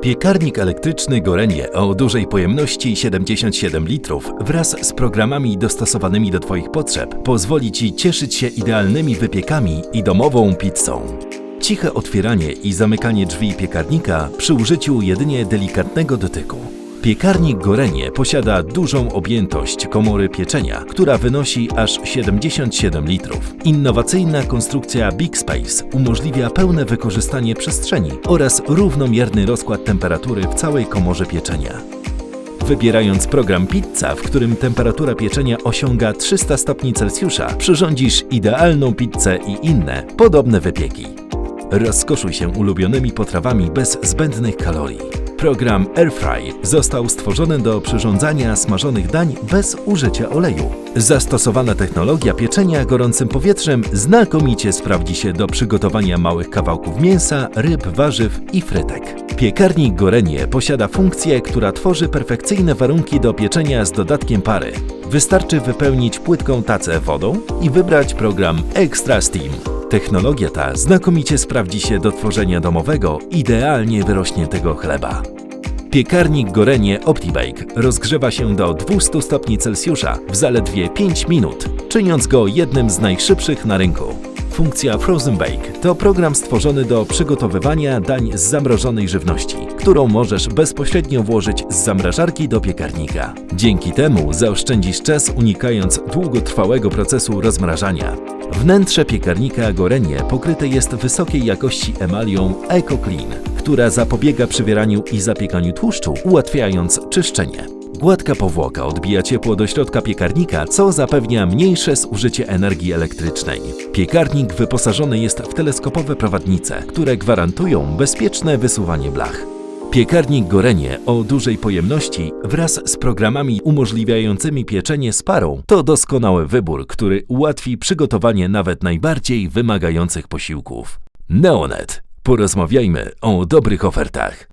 Piekarnik elektryczny Gorenie o dużej pojemności 77 litrów wraz z programami dostosowanymi do Twoich potrzeb pozwoli Ci cieszyć się idealnymi wypiekami i domową pizzą. Ciche otwieranie i zamykanie drzwi piekarnika przy użyciu jedynie delikatnego dotyku. Piekarnik Gorenie posiada dużą objętość komory pieczenia, która wynosi aż 77 litrów. Innowacyjna konstrukcja Big Space umożliwia pełne wykorzystanie przestrzeni oraz równomierny rozkład temperatury w całej komorze pieczenia. Wybierając program Pizza, w którym temperatura pieczenia osiąga 300 stopni Celsjusza, przyrządzisz idealną pizzę i inne, podobne wypieki. Rozkoszuj się ulubionymi potrawami bez zbędnych kalorii. Program Airfry został stworzony do przyrządzania smażonych dań bez użycia oleju. Zastosowana technologia pieczenia gorącym powietrzem znakomicie sprawdzi się do przygotowania małych kawałków mięsa, ryb, warzyw i frytek. Piekarnik Gorenie posiada funkcję, która tworzy perfekcyjne warunki do pieczenia z dodatkiem pary. Wystarczy wypełnić płytką tacę wodą i wybrać program Extra Steam. Technologia ta znakomicie sprawdzi się do tworzenia domowego, idealnie wyrośniętego chleba. Piekarnik Gorenie OptiBake rozgrzewa się do 200 stopni Celsjusza w zaledwie 5 minut, czyniąc go jednym z najszybszych na rynku. Funkcja Frozen Bake to program stworzony do przygotowywania dań z zamrożonej żywności, którą możesz bezpośrednio włożyć z zamrażarki do piekarnika. Dzięki temu zaoszczędzisz czas unikając długotrwałego procesu rozmrażania. Wnętrze piekarnika Gorenie pokryte jest wysokiej jakości emalią EcoClean, która zapobiega przywieraniu i zapiekaniu tłuszczu, ułatwiając czyszczenie. Gładka powłoka odbija ciepło do środka piekarnika, co zapewnia mniejsze zużycie energii elektrycznej. Piekarnik wyposażony jest w teleskopowe prowadnice, które gwarantują bezpieczne wysuwanie blach. Piekarnik Gorenie o dużej pojemności wraz z programami umożliwiającymi pieczenie z parą to doskonały wybór, który ułatwi przygotowanie nawet najbardziej wymagających posiłków. Neonet. Porozmawiajmy o dobrych ofertach.